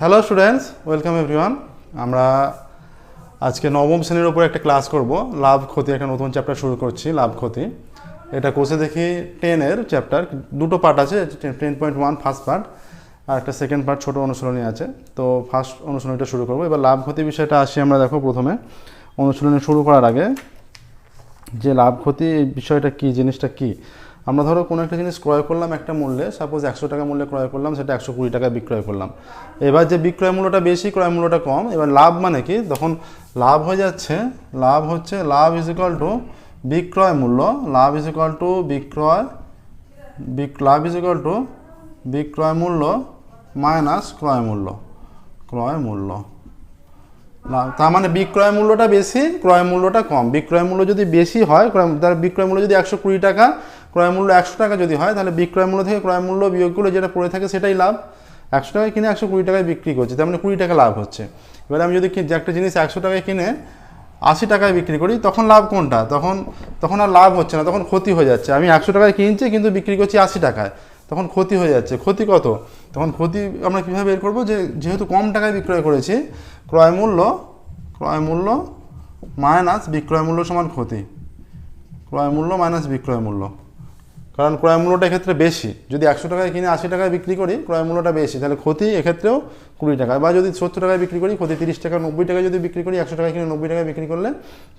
Hello students welcome everyone আমরা আজকে নবম শ্রেণির উপর একটা ক্লাস করব। লাভ, ক্ষতি একটা নতুন চ্যাপ্টার শুরু করছি, লাভ, ক্ষতি। এটা কোর্সে দেখি টেনের চ্যাপ্টার দুটো পার্ট আছে ten point one first part আর একটা সেকেন্ড পার্ট ছোটো অনুশীলনী আছে। তো ফার্স্ট অনুশীলনীটা শুরু করব। এবার লাভ, ক্ষতি বিষয়টা আসি আমরা দেখো প্রথমে। অনুশীলনী শুরু করার আগে যে লাভ, ক্ষতি বিষয়টা কী, জিনিসটা কী আমরা ধরো কোনো একটা জিনিস ক্রয় করলাম একটা মূল্যে সাপোজ একশো টাকা মূল্যে ক্রয় করলাম, সেটা একশো কুড়ি টাকায় বিক্রয় করলাম। এবার যে বিক্রয় মূল্যটা বেশি, ক্রয় মূল্যটা কম, এবার লাভ মানে কি? তখন লাভ হয়ে যাচ্ছে, লাভ হচ্ছে, লাভ ইজ ইকাল টু বিক্রয় মূল্য, লাভ ইজ ইকাল টু বিক্রয়, বিক- লাভ ইজ ইকাল টু বিক্রয় মূল্য মাইনাস ক্রয় মূল্য ক্রয় মূল্য। তার মানে বিক্রয় মূল্যটা বেশি, ক্রয় মূল্যটা কম। বিক্রয় মূল্য যদি বেশি হয়, ক্রয়, তার বিক্রয় মূল্য যদি একশো কুড়ি টাকা ক্রয় মূল্য একশো টাকা যদি হয়, তাহলে বিক্রয় মূল্য থেকে ক্রয় মূল্য বিয়োগগুলো যেটা পড়ে থাকে সেটাই লাভ। একশো টাকায় কিনে একশো কুড়ি টাকায় বিক্রি করছে, তার মানে কুড়ি টাকা লাভ হচ্ছে। এবার আমি যদি একটা জিনিস একশো টাকায় কিনে আশি টাকায় বিক্রি করি, তখন লাভ কোনটা? তখন তখন আর লাভ হচ্ছে না, তখন ক্ষতি হয়ে যাচ্ছে। আমি একশো টাকায় কিনছি, কিন্তু বিক্রি করছি আশি টাকায়, তখন ক্ষতি হয়ে যাচ্ছে। ক্ষতি কত? তখন ক্ষতি আমরা কীভাবে বের করব? যে, যেহেতু কম টাকায় বিক্রয় করেছি, ক্রয় মূল্য ক্রয় মূল্য মাইনাস বিক্রয় মূল্য সমান ক্ষতি। ক্রয় মূল্য মাইনাস বিক্রয় মূল্য। কারণ ক্রয় মূল্যটা এক্ষেত্রে বেশি। যদি একশো টাকায় কিনে আশি টাকায় বিক্রি করি, ক্রয় মূল্যটা বেশি। তাহলে ক্ষতি এক্ষেত্রেও কুড়ি টাকা। বা যদি সত্তর টাকায় বিক্রি করি, ক্ষতি তিরিশ টাকা, নব্বই টাকায় যদি বিক্রি করি, একশো টাকায় কিনে নব্বই টাকায় বিক্রি করলে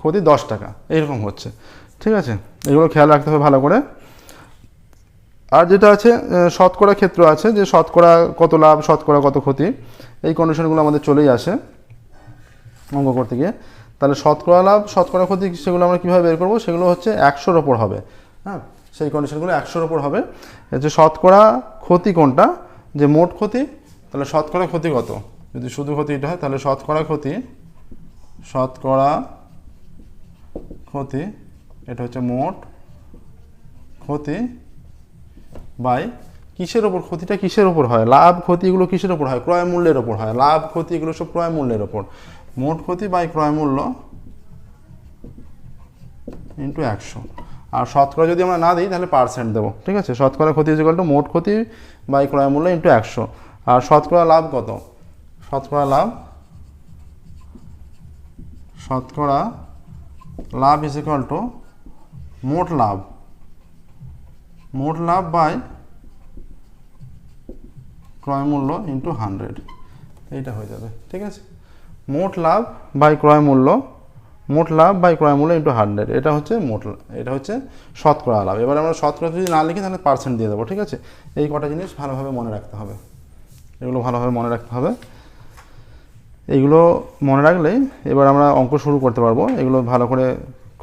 ক্ষতি দশ টাকা। এইরকম হচ্ছে। ঠিক আছে? এগুলো খেয়াল রাখতে হবে ভালো করে। আর যেটা আছে শতকরা ক্ষেত্র আছে, যে শতকরা কত লাভ, শতকরা কত ক্ষতি, এই কন্ডিশনগুলো আমাদের চলেই আসে অঙ্ক করতে গিয়ে। তাহলে শতকরা লাভ, শতকরা ক্ষতি, সেগুলো আমরা কীভাবে বের করব? সেগুলো হচ্ছে একশোর ওপর হবে। হ্যাঁ? সেই কন্ডিশনগুলো একশোর ওপর হবে। যে শতকরা ক্ষতি কোনটা? যে মোট ক্ষতি, তাহলে শতকরা ক্ষতি কত? যদি শুধু ক্ষতিটা হয়, তাহলে শতকরা ক্ষতি শতকরা ক্ষতি, এটা হচ্ছে মোট ক্ষতি বাই কিসের ওপর ক্ষতিটা কিসের ওপর হয়? লাভ ক্ষতি এগুলো কিসের ওপর হয়? ক্রয় মূল্যের ওপর হয়। লাভ ক্ষতি এগুলো সব ক্রয় মূল্যের ওপর মোট ক্ষতি বাই ক্রয় মূল্য ইন্টু একশো। আর শতকরা যদি আমরা না দিই, তাহলে পার্সেন্ট দেবো। ঠিক আছে? শতকরা ক্ষতি ইজ টু মোট ক্ষতি বাই ক্রয় মূল্য ইন্টু একশো। আর শতকরা লাভ কত? শতকরা লাভ শতকরা লাভ ইজ ইকাল টু মোট লাভ। মোট লাভ বাই ক্রয় মূল্য ইন্টু হান্ড্রেড এইটা হয়ে যাবে। ঠিক আছে? মোট লাভ বাই ক্রয় মূল্য মোট লাভ বাই ক্রয় মূল্য ইন্টু হান্ড্রেড এটা হচ্ছে মোট এটা হচ্ছে শতকরা লাভ। এবার আমরা শতকরা যদি না লিখি, তাহলে পার্সেন্ট দিয়ে দেবো, ঠিক আছে? এই কটা জিনিস ভালোভাবে মনে রাখতে হবে। এগুলো ভালোভাবে মনে রাখতে হবে। এইগুলো মনে রাখলেই এবার আমরা অঙ্ক শুরু করতে পারব। এগুলো ভালো করে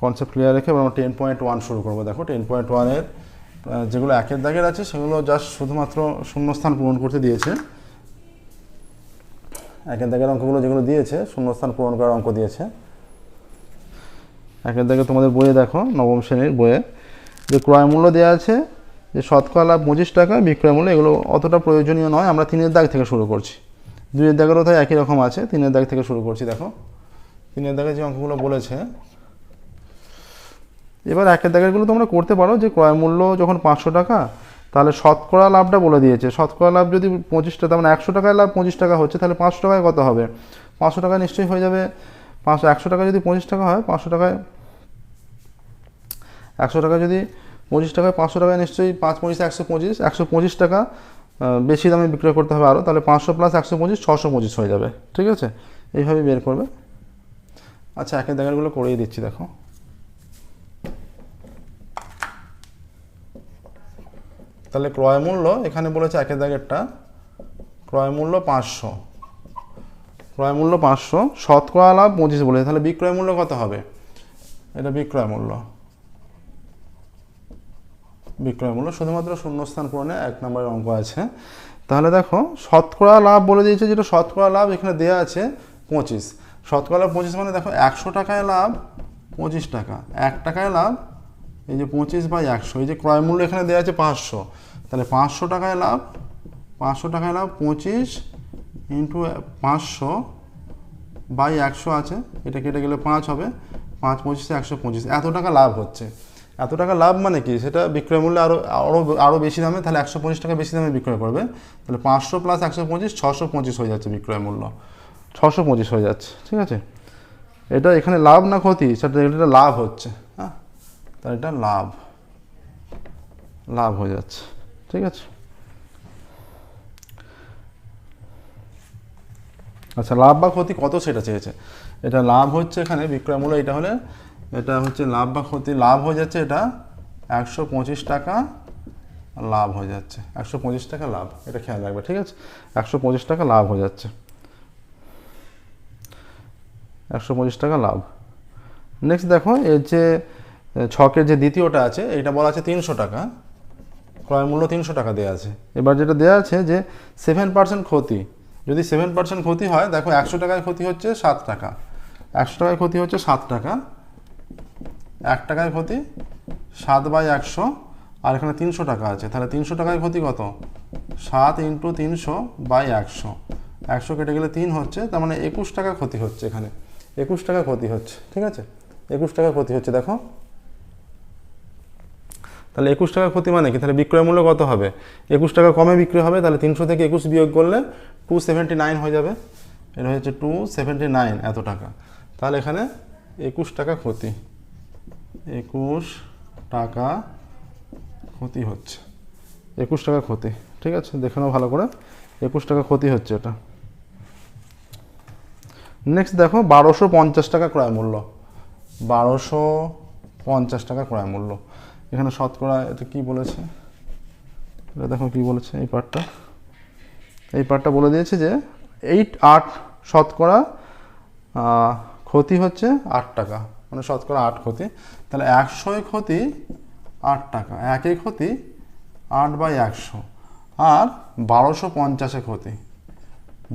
কনসেপ্ট ক্লিয়ার রেখে এবার আমরা টেন পয়েন্ট ওয়ান শুরু করব। দেখো টেন পয়েন্ট ওয়ানের যেগুলো একের দাগের আছে, সেগুলো জাস্ট শুধুমাত্র শূন্যস্থান পূরণ করতে দিয়েছে। একের দাগের অঙ্কগুলো যেগুলো দিয়েছে, শূন্যস্থান পূরণ করার অঙ্ক দিয়েছে। একের দাগে তোমাদের বইয়ে দেখো, নবম শ্রেণির বইয়ে। যে ক্রয় মূল্য দেওয়া আছে, যে শতকরা লাভ পঁচিশ টাকা, বিক্রয় মূল্য, এগুলো অতটা প্রয়োজনীয় নয়। আমরা তিনের দাগ থেকে শুরু করছি। দুইয়ের দাগেরও তাই একই রকম আছে, তিনের দাগ থেকে শুরু করছি, দেখো। তিনের দাগে যে অঙ্কগুলো বলেছে, এবার একের দাগেরগুলো তোমরা করতে পারো, যে ক্রয় মূল্য যখন পাঁচশো টাকা, তাহলে শতকরা লাভটা বলে দিয়েছে। শতকরা লাভ যদি পঁচিশ টাকা মানে একশো টাকায় লাভ পঁচিশ টাকা হচ্ছে, তাহলে পাঁচশো টাকায় কত হবে? পাঁচশো টাকায় নিশ্চয়ই হয়ে যাবে। পাঁচশো, একশো টাকা যদি পঁচিশ টাকা হয়, পাঁচশো টাকায় একশো টাকা যদি পঁচিশ টাকায় পাঁচশো টাকায় নিশ্চয়ই পাঁচ পঁচিশ একশো পঁচিশ একশো পঁচিশ টাকা বেশি দামে বিক্রয় করতে হবে আরও তাহলে পাঁচশো প্লাস একশো পঁচিশ, ছশো পঁচিশ হয়ে যাবে, ঠিক আছে? এইভাবে বের করবে। আচ্ছা একের দাগেরগুলো করেই দিচ্ছি, দেখো। তাহলে ক্রয় মূল্য, এখানে বলেছে একের দাগেরটা ক্রয় মূল্য পাঁচশো। ক্রয় মূল্য পাঁচশো, শতকরা লাভ পঁচিশ বলেছে, তাহলে বিক্রয় মূল্য কত হবে? এটা বিক্রয় মূল্য। বিক্রয় মূল্য শুধুমাত্র শূন্যস্থান পূরণে এক নম্বরের অঙ্ক আছে। তাহলে দেখো, শতকরা লাভ বলে দিয়েছে যেটা শতকরা লাভ এখানে দেওয়া আছে পঁচিশ। শতকরা লাভ পঁচিশ মানে দেখো, একশো টাকায় লাভ পঁচিশ টাকা। এক টাকায় লাভ এই যে পঁচিশ বাই একশো, এই যে ক্রয় মূল্য এখানে দেওয়া আছে পাঁচশো। তাহলে পাঁচশো টাকায় লাভ, পাঁচশো টাকায় লাভ পঁচিশ ইন্টু পাঁচশো বাই একশো আছে, এটা কেটে গেলে পাঁচ হবে। পাঁচ পঁচিশে একশো পঁচিশ, এত টাকা লাভ হচ্ছে। এত টাকা লাভ মানে কি? সেটা বিক্রয় মূল্যে আরও আরও আরও বেশি দামে, তাহলে একশো পঁচিশ টাকা বেশি দামে বিক্রয় করবে। তাহলে পাঁচশো প্লাস একশো পঁচিশ, ছশো পঁচিশ হয়ে যাচ্ছে বিক্রয় মূল্য। ছশো পঁচিশ হয়ে যাচ্ছে, ঠিক আছে? এটা এখানে লাভ না ক্ষতি, সেটা এটা লাভ হচ্ছে হ্যাঁ? তাহলে এটা লাভ লাভ হয়ে যাচ্ছে, ঠিক আছে? আচ্ছা লাভ বা ক্ষতি কত সেটা চেয়েছে? এটা লাভ হচ্ছে এখানে, বিক্রয় মূল্য এটা হলে এটা হচ্ছে লাভ বা ক্ষতি, লাভ হয়ে যাচ্ছে এটা, একশো পঁচিশ টাকা লাভ হয়ে যাচ্ছে। একশো পঁচিশ টাকা লাভ, এটা খেয়াল রাখবে, ঠিক আছে? একশো পঁচিশ টাকা লাভ হয়ে যাচ্ছে। একশো পঁচিশ টাকা লাভ। নেক্সট দেখো, এর যে ছকের যে দ্বিতীয়টা আছে এটা বলা আছে তিনশো টাকা। ক্রয় মূল্য তিনশো টাকা দেওয়া আছে। এবার যেটা দেওয়া আছে যে সেভেন পার্সেন্ট ক্ষতি। যদি সেভেন পার্সেন্ট ক্ষতি হয়, দেখো একশো টাকায় ক্ষতি হচ্ছে সাত টাকা। একশো টাকায় ক্ষতি হচ্ছে সাত টাকা। এক টাকায় ক্ষতি, সাত বাই একশো, আর এখানে তিনশো টাকা আছে। তাহলে তিনশো টাকায় ক্ষতি কত? সাত ইন্টু তিনশো বাই একশো। একশো কেটে গেলে তিন হচ্ছে, তার মানে একুশ টাকা ক্ষতি হচ্ছে এখানে। একুশ টাকা ক্ষতি হচ্ছে, ঠিক আছে? একুশ টাকা ক্ষতি হচ্ছে, দেখো। তাহলে একুশ টাকা ক্ষতি মানে কি? তাহলে বিক্রয় মূল্য কত হবে? একুশ টাকা কমে বিক্রি হবে, তাহলে তিনশো থেকে একুশ বিয়োগ করলে টু সেভেন্টি নাইন হয়ে যাবে। এটা হচ্ছে টু সেভেন্টি নাইন এত টাকা। তাহলে এখানে একুশ টাকা ক্ষতি। একুশ টাকা ক্ষতি হচ্ছে। একুশ টাকা ক্ষতি, ঠিক আছে? দেখে নাও ভালো করে। একুশ টাকা ক্ষতি হচ্ছে এটা। নেক্সট দেখো, বারোশো পঞ্চাশ টাকা ক্রয় মূল্য। বারোশো পঞ্চাশ টাকা ক্রয় মূল্য। এখানে শতকরা, এটা কি বলেছে? এটা দেখো কি বলেছে এই পার্টটা। এই পার্টটা বলে দিয়েছে যে এইট আট শতকরা ক্ষতি হচ্ছে আট টাকা। মানে শতকরা আট ক্ষতি, তাহলে একশোয় ক্ষতি আট টাকা, একে ক্ষতি আট বাই একশো, আর বারোশো পঞ্চাশে ক্ষতি,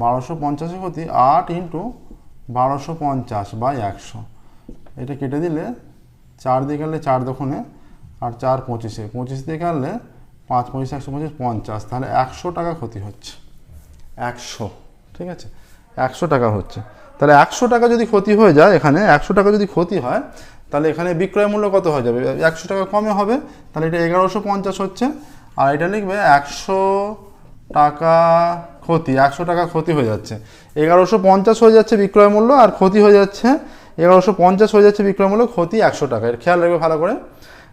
বারোশো পঞ্চাশে ক্ষতি আট ইন্টু বারোশো পঞ্চাশ বাই একশো, এটা কেটে দিলে চার দিয়ে গেলে চার দোকানে, আর চার পঁচিশে, পঁচিশ দিয়ে গেলে পাঁচ পঁচিশ, একশো পঁচিশ, পঞ্চাশ, তাহলে একশো টাকা ক্ষতি হচ্ছে, একশো, ঠিক আছে, একশো টাকা হচ্ছে। তাহলে একশো টাকা যদি ক্ষতি হয়ে যায় এখানে, একশো টাকা যদি ক্ষতি হয়, তাহলে এখানে বিক্রয় মূল্য কত হয়ে যাবে? একশো টাকা কমে হবে, তাহলে এটা এগারোশো পঞ্চাশ হচ্ছে। আর এটা লিখবে একশো টাকা ক্ষতি, একশো টাকা ক্ষতি হয়ে যাচ্ছে। এগারোশো পঞ্চাশ হয়ে যাচ্ছে বিক্রয় মূল্য, আর ক্ষতি হয়ে যাচ্ছে, এগারোশো পঞ্চাশ হয়ে যাচ্ছে বিক্রয় মূল্য, ক্ষতি একশো টাকা। এর খেয়াল রাখবে ভালো করে।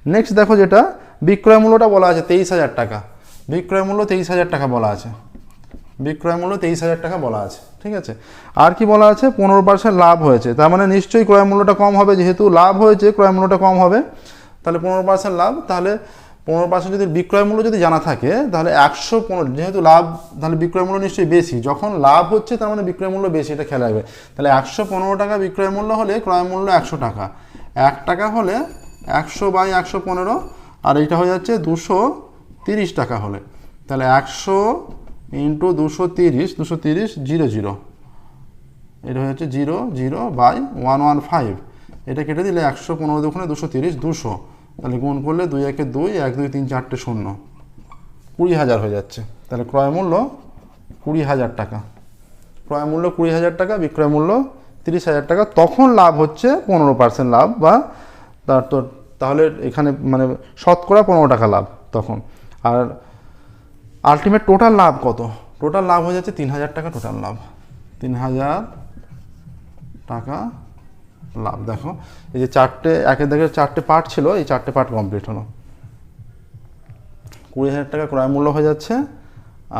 নেক্সট দেখো যেটা, বিক্রয় মূল্যটা বলা আছে তেইশ হাজার টাকা। বিক্রয় মূল্য তেইশ হাজার টাকা বলা আছে। বিক্রয় মূল্য তেইশ হাজার টাকা বলা আছে। ঠিক আছে? আর কি বলা আছে? পনেরো পার্সেন্ট লাভ হয়েছে। তার মানে নিশ্চয়ই ক্রয় মূল্যটা কম হবে। যেহেতু লাভ হয়েছে, ক্রয় মূল্যটা কম হবে। তাহলে পনেরো পার্সেন্ট লাভ। তাহলে পনেরো পার্সেন্ট যদি বিক্রয় মূল্য যদি জানা থাকে, তাহলে একশো পনেরো যেহেতু লাভ, তাহলে বিক্রয় মূল্য নিশ্চয়ই বেশি। যখন লাভ হচ্ছে, তার মানে বিক্রয় মূল্য বেশি, এটা খেয়াল রাখবে। তাহলে একশো পনেরো টাকা বিক্রয় মূল্য হলে ক্রয় মূল্য একশো টাকা। এক টাকা হলে একশো বাই একশো পনেরো, আর এইটা হয়ে যাচ্ছে দুশো তিরিশ টাকা হলে। তাহলে একশো ইন্টু দুশো তিরিশ দুশো তিরিশ, জিরো জিরো। এটা হচ্ছে zero zero by one one five. এটা কেটে দিলে একশো পনেরো দুখানে দুশো তিরিশ, দুশো। তাহলে গুণ করলে দুই একে দুই, এক, দুই, তিন, চারটে শূন্য। কুড়ি হাজার হয়ে যাচ্ছে। তাহলে ক্রয় মূল্য কুড়ি হাজার টাকা। ক্রয় মূল্য কুড়ি হাজার টাকা, বিক্রয় মূল্য তিরিশ হাজার টাকা। তখন লাভ হচ্ছে পনেরো পার্সেন্ট লাভ বা তার তো তাহলে এখানে মানে শতকরা পনেরো টাকা লাভ তখন। আর আলটিমেট টোটাল লাভ কত? টোটাল লাভ হয়ে যাচ্ছে তিন হাজার টাকা টোটাল লাভ। তিন হাজার টাকা লাভ। দেখো, এই যে চারটে, একের দিকে চারটে পার্ট ছিল, এই চারটে পার্ট কমপ্লিট হলো। কুড়ি হাজার টাকা ক্রয় মূল্য হয়ে যাচ্ছে,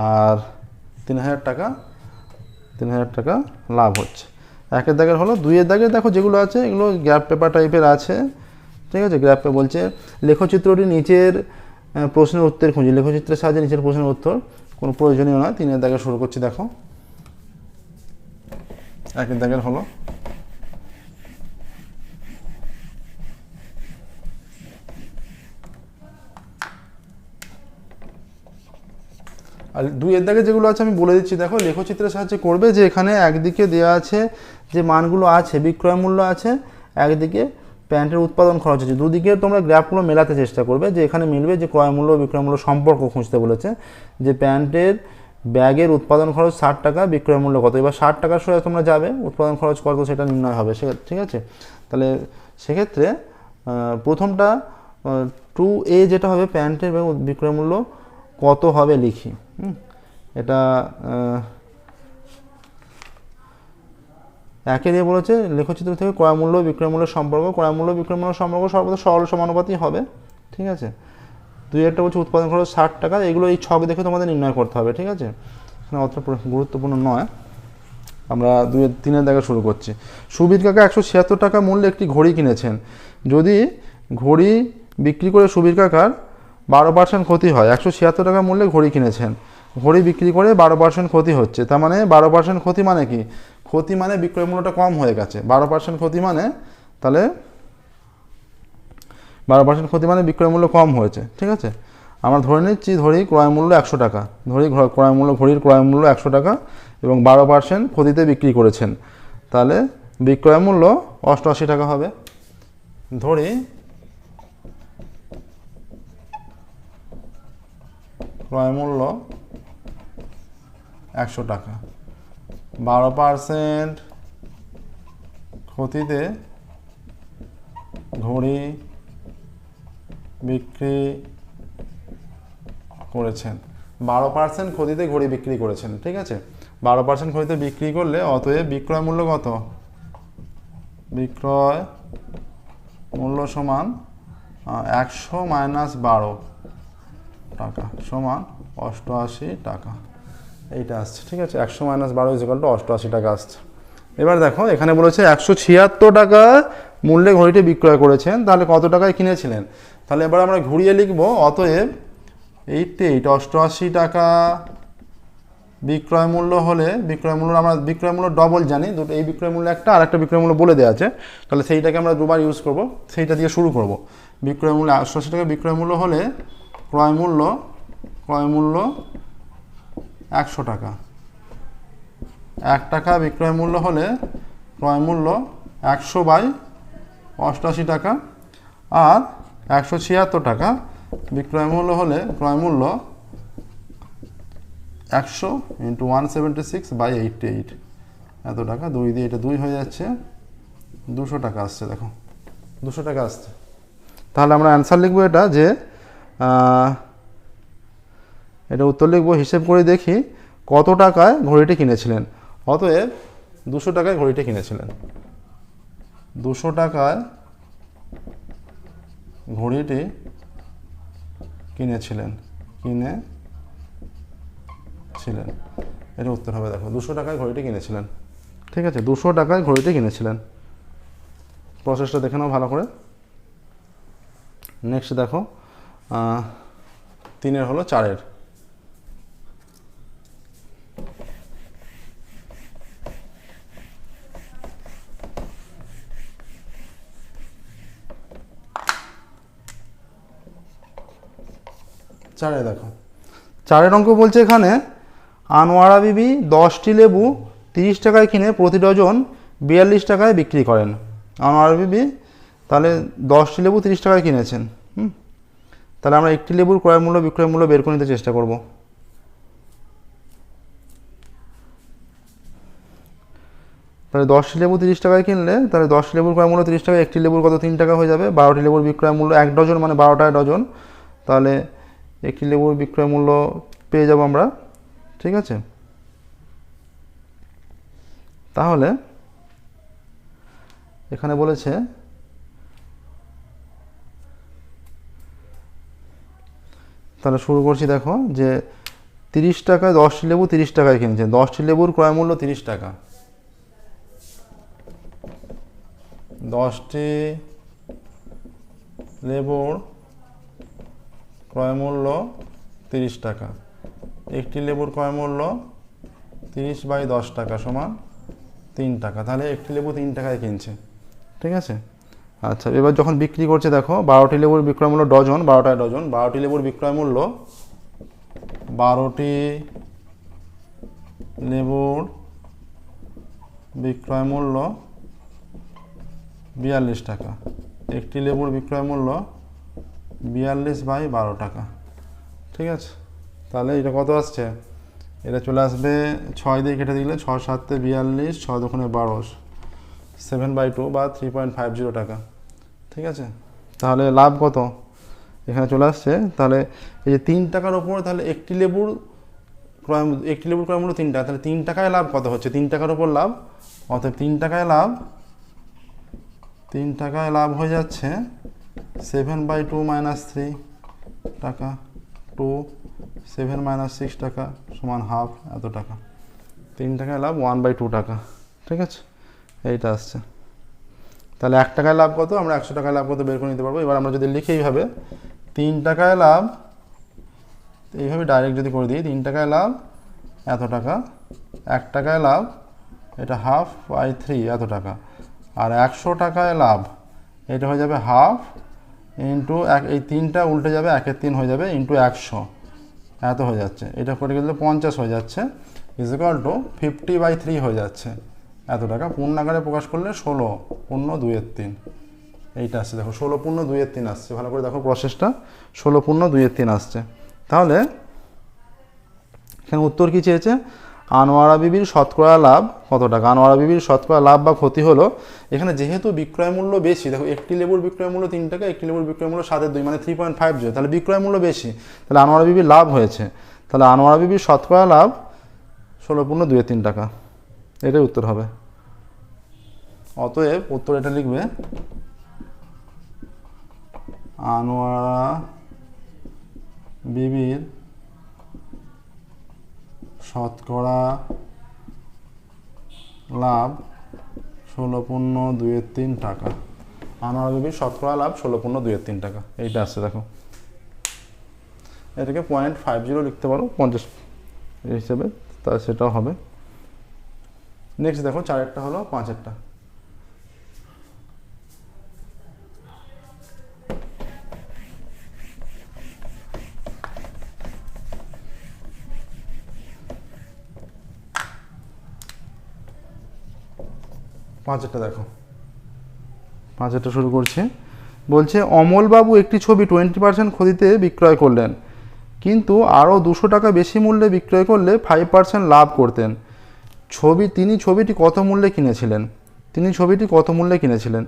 আর তিন হাজার টাকা, তিন হাজার টাকা লাভ হচ্ছে। একের দাগের হলো, দুইয়ের দাগের দেখো যেগুলো আছে, এগুলো গ্যাপ পেপার টাইপের আছে। ঠিক আছে গ্যাপ বলছে, লেখচিত্রটি নিচের প্রশ্নের উত্তর খুঁজি। লেখচিত্রের সাহায্যে নিচের প্রশ্নের উত্তর। কোনো প্রয়োজনীয় নয়। তিনের দাগে শুরু করছি, দেখো। একের দাগের হলো। আর দুইয়ের দাগে যেগুলো আছে আমি বলে দিচ্ছি, দেখো। লেখচিত্রের সাহায্যে করবে যে এখানে একদিকে দেওয়া আছে যে মানগুলো আছে, বিক্রয় মূল্য আছে, একদিকে প্যান্টের উৎপাদন খরচ আছে দুদিকে তোমরা গ্রাফগুলো মেলাতে চেষ্টা করবে যে এখানে মিলবে যে ক্রয় মূল্য, বিক্রয় মূল্য সম্পর্ক খুঁজতে বলেছে। যে প্যান্টের ব্যাগের উৎপাদন খরচ ষাট টাকা, বিক্রয় মূল্য কত? এবার ষাট টাকার সঙ্গে তোমরা যাবে, উৎপাদন খরচ কত সেটা নির্ণয় হবে, সে ঠিক আছে? তাহলে সেক্ষেত্রে প্রথমটা টু এ যেটা হবে প্যান্টের বিক্রয় মূল্য কত হবে লিখি। এটা একে দিয়ে বলেছে, লেখচিত্র থেকে ক্রয় মূল্য, বিক্রয় মূল্যের সম্পর্ক, ক্রয় মূল্য, বিক্রয় মূল্যের সম্পর্ক সর্বদা সরল সমানুপাতই হবে, ঠিক আছে? দুই একটা বলছে উৎপাদন খরচ ষাট টাকা, এগুলো এই ছক দেখে তোমাদের নির্ণয় করতে হবে, ঠিক আছে? এখানে অত গুরুত্বপূর্ণ নয়। আমরা দুই, তিনের দেখা শুরু করছি। সুবিদ কাকা একশো ছিয়াত্তর টাকা মূল্যে একটি ঘড়ি কিনেছেন। যদি ঘড়ি বিক্রি করে সুবীর কাকার বারো পার্সেন্ট ক্ষতি হয়, একশো ছিয়াত্তর টাকা মূল্যে ঘড়ি কিনেছেন। ঘড়ি বিক্রি করে বারো পার্সেন্ট ক্ষতি হচ্ছে, তার মানে বারো পার্সেন্ট ক্ষতি মানে কি? ক্ষতি মানে বিক্রয় মূল্যটা কম হয়ে গেছে। বারো পার্সেন্ট ক্ষতি মানে তাহলে বারো পার্সেন্ট ক্ষতি মানে বিক্রয় মূল্য কম হয়েছে, ঠিক আছে? আমরা ধরে নিচ্ছি, ধরি ক্রয় মূল্য একশো টাকা। ধরি ক্রয় মূল্য, ঘড়ির ক্রয় মূল্য একশো টাকা এবং বারো পার্সেন্ট ক্ষতিতে বিক্রি করেছেন। তাহলে বিক্রয় মূল্য অষ্টআশি টাকা হবে। ধরি ক্রয় মূল্য একশো টাকা। বারো পার্সেন্ট ক্ষতিতে ঘড়ি বিক্রি করেছেন। বারো পার্সেন্ট ক্ষতিতে ঘড়ি বিক্রি করেছেন, ঠিক আছে? বারো পার্সেন্ট ক্ষতিতে বিক্রি করলে অতএব বিক্রয় মূল্য কত? বিক্রয় মূল্য সমান একশো মাইনাস বারো টাকা, সমান অষ্টআশি টাকা। এইটা আসছে, ঠিক আছে? একশো মাইনাস বারো ইজিকাল টু অষ্টআশি টাকা আসছে। এবার দেখো, এখানে বলেছে একশো ছিয়াত্তর টাকা মূল্যে ঘড়িটি বিক্রয় করেছেন, তাহলে কত টাকায় কিনেছিলেন? তাহলে এবার আমরা ঘুরিয়ে লিখব, অতএব এইটটি এইট অষ্টআশি টাকা। বিক্রয় মূল্য হলে, বিক্রয় মূল্য, আমরা বিক্রয় মূল্য ডবল জানি, দুটো, এই বিক্রয় মূল্য একটা আর একটা বিক্রয় মূল্য বলে দেওয়া আছে। তাহলে সেইটাকে আমরা দুবার ইউজ করব, সেইটা দিয়ে শুরু করব। বিক্রয় মূল্য অষ্টআশি টাকা বিক্রয় মূল্য হলে ক্রয় মূল্য ক্রয় মূল্য একশো টাকা। এক টাকা বিক্রয় মূল্য হলে ক্রয় মূল্য একশো বাই অষ্টআশি টাকা আর একশো ছিয়াত্তর টাকা বিক্রয় মূল্য হলে ক্রয় মূল্য একশো into one seventy six by eighty eight এত টাকা, দুই দিয়ে এটা দুই হয়ে যাচ্ছে, দুশো টাকা আসছে, দেখো। দুশো টাকা আসছে। তাহলে আমরা অ্যান্সার লিখব এটা যে এটা উত্তর লিখব, হিসেব করে দেখি কত টাকায় ঘড়িটি কিনেছিলেন। অতএব দুশো টাকায় ঘড়িটি কিনেছিলেন। দুশো টাকায় ঘড়িটি কিনেছিলেন কিনে ছিলেন এটা উত্তর হবে, দেখো, দুশো টাকায় ঘড়িটি কিনেছিলেন। ঠিক আছে, দুশো টাকায় ঘড়িটি কিনেছিলেন। প্রসেসটা দেখে নাও ভালো করে। নেক্সট দেখো তিনের হলো চারের। চারে দেখো। চারের অঙ্ক বলছে এখানে, আনোয়ারা বিবি দশটি লেবু তিরিশ টাকায় কিনে প্রতি ডজন বিয়াল্লিশ টাকায় বিক্রি করেন। আনোয়ারা বিবি তাহলে দশটি লেবু তিরিশ টাকায় কিনেছেন, হুম? তাহলে আমরা একটি লেবুর ক্রয় মূল্য, বিক্রয় মূল্য বের করে নিতে চেষ্টা করব। তাহলে দশটি লেবু তিরিশ টাকায় কিনলে, তাহলে দশটি লেবুর ক্রয় মূল্য তিরিশ টাকা একটি লেবুর কত তিন টাকা হয়ে যাবে? বারোটি লেবুর বিক্রয় মূল্য এক ডজন মানে বারো টাকা ডজন। তাহলে একটি লেবুর বিক্রয় মূল্য পেয়ে যাব আমরা, ঠিক আছে? তাহলে, এখানে বলেছে, তাহলে শুরু করছি দেখো, যে তিরিশ টাকায় দশটি লেবু তিরিশ টাকায় কিনছে। দশটি লেবুর ক্রয় মূল্য তিরিশ টাকা। দশটি লেবুর ক্রয় মূল্য তিরিশ টাকা। একটি লেবুর ক্রয় মূল্য তিরিশ বাই দশ টাকা সমান তিন টাকা। তাহলে একটি লেবু তিন টাকায় কিনছে। ঠিক আছে? আচ্ছা এবার যখন বিক্রি করছে, দেখো, বারোটি লেবুর বিক্রয় মূল্য ডজন, বারোটায় ডজন। বারোটি লেবুর বিক্রয় মূল্য বারোটি লেবুর বিক্রয় মূল্য বিয়াল্লিশ টাকা। একটি লেবুর বিক্রয় মূল্য বিয়াল্লিশ বাই বারো টাকা। ঠিক আছে? তাহলে এটা কত আসছে? এটা চলে আসবে ছয় দিয়ে কেটে দিলে ছয় সাতে বিয়াল্লিশ, ছয় দোকানে বারো সেভেন বাই টু বা থ্রি পয়েন্ট ফাইভ জিরো টাকা। ঠিক আছে? তাহলে লাভ কত? এখানে চলে আসছে। তাহলে এই যে তিন টাকার ওপর তাহলে একটি লেবুর ক্রয় একটি লেবুর ক্রয় মূল্য তিন টাকা তাহলে তিন টাকায় লাভ কত হচ্ছে? তিন টাকার ওপর লাভ। অতএব তিন টাকায় লাভ, তিন টাকায় লাভ হয়ে যাচ্ছে seven by two minus three টাকা টু সেভেন মাইনাস সিক্স টাকা সমান হাফ এত টাকা। তিন টাকায় লাভ ওয়ান বাই টু টাকা, ঠিক আছে? এইটা আসছে। তাহলে এক টাকায় লাভ কত? আমরা একশো টাকায় লাভ কত বের করে নিতে পারব। এবার আমরা যদি লিখি এইভাবে, তিন টাকায় লাভ, এইভাবে ডাইরেক্ট যদি করে দিই, তিন টাকায় লাভ, এত টাকা, এক টাকায় লাভ, এটা হাফ বাই থ্রি এত টাকা। আর একশো টাকায় লাভ, এটা হয়ে যাবে হাফ ইন্টু এক, এই তিনটা উল্টে যাবে, একের তিন হয়ে যাবে ইন্টু একশো। এত হয়ে যাচ্ছে। এটা করে গেলে পঞ্চাশ হয়ে যাচ্ছে। Is equal to fifty by three হয়ে যাচ্ছে। এত টাকা পূর্ণাকারে প্রকাশ করলে ষোলো, পূর্ণ দুইয়ের তিন। এইটা আসছে, দেখো, ষোলো, পূর্ণ দুইয়ের তিন আসছে। ভালো করে দেখো প্রসেসটা ষোলো, পূর্ণ দুইয়ের তিন আসছে। তাহলে, এখানে উত্তর কী চেয়েছে? আনোয়ারা বিবির শতকরা লাভ কত টাকা? আনোয়ারা বিবির শতকরা লাভ বা ক্ষতি হলো, এখানে যেহেতু বিক্রয় মূল্য বেশি, দেখো একটি লেবুর বিক্রয় মূল্য তিন টাকা, একটি লেবুর বিক্রয় মূল্য সাতের দুই মানে থ্রি পয়েন্ট ফাইভ জিরো, তাহলে বিক্রয় মূল্য বেশি। তাহলে আনোয়ারা বিবির লাভ হয়েছে। তাহলে আনোয়ারা বিবির শতকরা লাভ ষোলো পূর্ণ দুয়ে তিন টাকা। এটাই উত্তর হবে। অতএব উত্তর এটা লিখবে, আনোয়ারা বিবির শতকরা লাভ ষোলো পূর্ণ দুয়ের তিন টাকা। আনোয়ার বিবির শতকরা লাভ ষোলো পূর্ণ দুয়ের তিন টাকা। এইটা আসছে দেখো। এটাকে পয়েন্ট ফাইভ জিরো লিখতে পারো, পঞ্চাশ হিসেবে, তা সেটাও হবে। নেক্সট দেখো, চারেরটা হলো পাঁচেরটা। পাঁচেরটা দেখো। পাঁচেরটা শুরু করছে। বলছে, অমলবাবু একটি ছবি টোয়েন্টি পার্সেন্ট ক্ষতিতে বিক্রয় করলেন। কিন্তু আরও দুশো টাকা বেশি মূল্যে বিক্রয় করলে ফাইভ পার্সেন্ট লাভ করতেন। ছবি, তিনি ছবিটি কত মূল্যে কিনেছিলেন? তিনি ছবিটি কত মূল্যে কিনেছিলেন?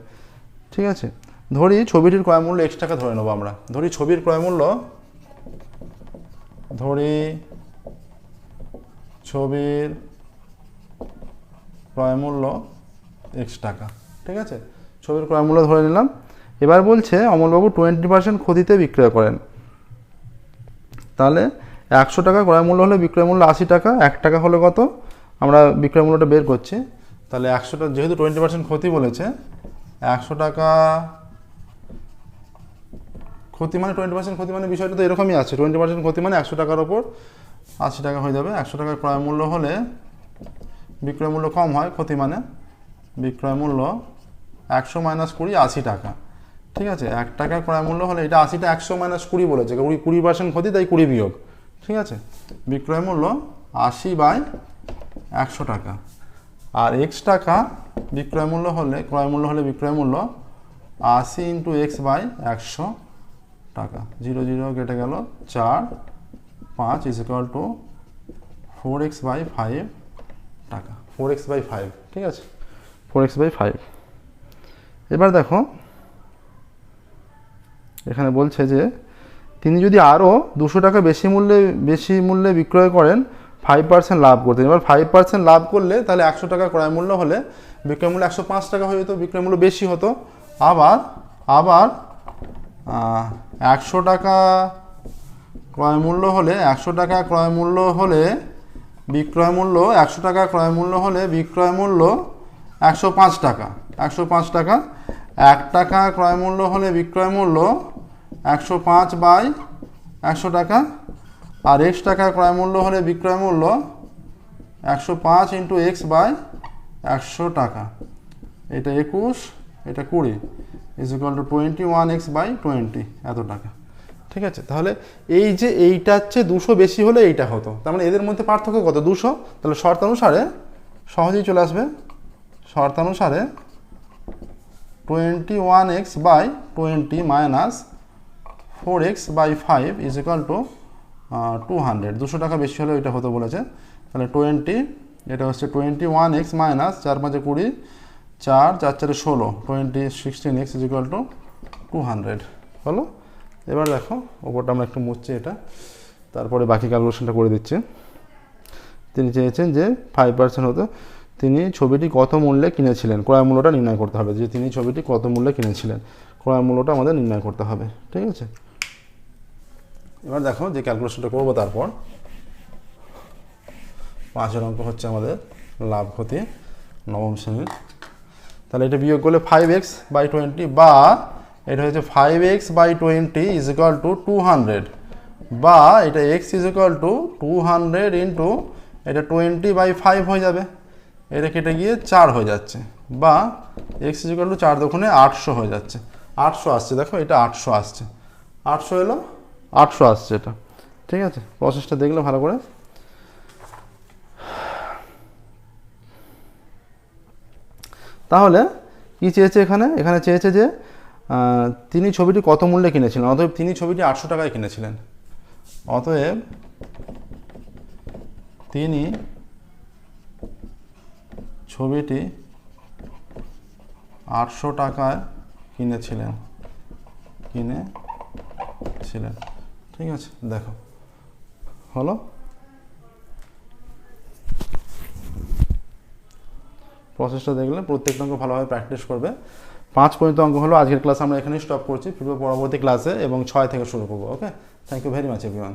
ঠিক আছে? ধরি ছবিটির ক্রয় মূল্য এক্স টাকা ধরে নেব আমরা। ধরি ছবির ক্রয় মূল্য, ধরি ছবির ক্রয় মূল্য এক্স টাকা, ঠিক আছে? ছবির ক্রয় মূল্য ধরে নিলাম। এবার বলছে, অমলবাবু টোয়েন্টি পার্সেন্ট ক্ষতিতে বিক্রয় করেন। তাহলে একশো টাকা ক্রয় মূল্য হলে বিক্রয় মূল্য আশি টাকা, এক টাকা হলে কত? আমরা বিক্রয় মূল্যটা বের করছি। তাহলে একশোটা যেহেতু টোয়েন্টি পার্সেন্ট ক্ষতি বলেছে, একশো টাকা ক্ষতি মানে টোয়েন্টি পার্সেন্ট ক্ষতি মানে বিষয়টা তো এরকমই আছে। টোয়েন্টি পার্সেন্ট ক্ষতি মানে একশো টাকার ওপর আশি টাকা হয়ে যাবে। একশো টাকার ক্রয় মূল্য হলে বিক্রয় মূল্য কম হয়, ক্ষতি মানে। বিক্রয় মূল্য একশো মাইনাস কুড়ি, আশি টাকা। ঠিক আছে? এক টাকা ক্রয় মূল্য হলে এটা আশিটা একশো মাইনাস কুড়ি বলেছে। কুড়ি কুড়ি পার্সেন্ট ক্ষতি তাই কুড়ি বিয়োগ। ঠিক আছে? বিক্রয় মূল্য আশি বাই একশো টাকা। আর এক্স টাকা বিক্রয় মূল্য হলে, ক্রয় মূল্য হলে বিক্রয় মূল্য আশি ইন্টু এক্স বাই একশো টাকা। জিরো জিরো কেটে গেল চার, পাঁচ is equal to four x by five টাকা। ফোর এক্স বাই ফাইভ ঠিক আছে? ফোর এক্স বাই ফাইভ এবার দেখো, এখানে বলছে যে, তিনি যদি আরও দুশো টাকা বেশি মূল্যে বেশি মূল্যে বিক্রয় করেন ফাইভ পার্সেন্ট লাভ করতেন। এবার ফাইভ পার্সেন্ট লাভ করলে তাহলে একশো টাকা ক্রয় মূল্য হলে বিক্রয় মূল্য একশো পাঁচ টাকা হয়ে যেত, বিক্রয় মূল্য বেশি হতো। আবার আবার একশো টাকা ক্রয় মূল্য হলে, একশো টাকা ক্রয় মূল্য হলে বিক্রয় মূল্য, একশো টাকা ক্রয় মূল্য হলে বিক্রয় মূল্য একশো পাঁচ টাকা, একশো পাঁচ টাকা। এক টাকা ক্রয় মূল্য হলে বিক্রয় মূল্য একশো পাঁচ বাই একশো টাকা। আর এক্স টাকা ক্রয় মূল্য হলে বিক্রয় মূল্য একশো পাঁচ ইন্টু এক্স বাই একশো টাকা। এটা একুশ, এটা কুড়ি। Is equal to twenty one x by twenty এত টাকা। ঠিক আছে? তাহলে এই যে এইটা হচ্ছে দুশো বেশি হলে এইটা হতো। তার মানে এদের মধ্যে পার্থক্য কত? দুশো? তাহলে শর্তানুসারে সহজেই চলে আসবে। শর্তানুসারে twenty one x by twenty minus four x by five is equal to two hundred দুশো টাকা বেশি হলে এটা হতে বলেছে। তাহলে টোয়েন্টি এটা হচ্ছে টোয়েন্টি ওয়ান এক্স মাইনাস চার পাঁচে কুড়ি, চার চার চারে ষোলো। Twenty sixteen x is equal to two hundred হলো? এবার দেখো, ওপরটা আমরা একটু মুছছি এটা। তারপরে বাকি ক্যালকুলেশনটা করে দিচ্ছি। তিনি চেয়েছেন যে ফাইভ পার্সেন্ট হতো। তিনি ছবিটি কত মূল্যে কিনেছিলেন? ক্রয় মূল্যটা নির্ণয় করতে হবে। যে তিনি ছবিটি কত মূল্যে কিনেছিলেন, ক্রয় মূল্যটা আমাদের নির্ণয় করতে হবে। ঠিক আছে? এবার দেখো যে ক্যালকুলেশনটা করব তারপর। পাঁচের অঙ্ক হচ্ছে আমাদের লাভ, ক্ষতি, নবম শ্রেণির। তাহলে এটা বিয়োগ করলে ফাইভ এক্স বাই টোয়েন্টি বা এটা হচ্ছে five x by twenty is equal to two hundred বা এটা x is equal to two hundred into এটা টোয়েন্টি বাই ফাইভ হয়ে যাবে। এটা কেটে গিয়ে চার হয়ে যাচ্ছে বা এক্স ইজ ইকাল টু চার দোকানে আটশো হয়ে যাচ্ছে। আটশো আসছে, দেখো এটা আটশো আসছে। আটশো এলো, আটশো আসছে এটা। ঠিক আছে? প্রসেসটা দেখলে ভালো করে। তাহলে কি চেয়েছে এখানে? এখানে চেয়েছে যে তিনি ছবিটি কত মূল্যে কিনেছিলেন? অতএব তিনি ছবিটি আটশো টাকায় কিনেছিলেন। অতএব তিনি ছবিটি আটশো টাকায় কিনেছিলেন কিনেছিলেন। ঠিক আছে, দেখো। হলো? প্রসেসটা দেখলে প্রত্যেকটা অঙ্ক ভালোভাবে প্র্যাকটিস করবে। পাঁচ পর্যন্ত অঙ্ক হলো, আজকের ক্লাস আমরা এখানেই স্টপ করছি। ফিরবো পরবর্তী ক্লাসে এবং ছয় থেকে শুরু করব okay thank you very much everyone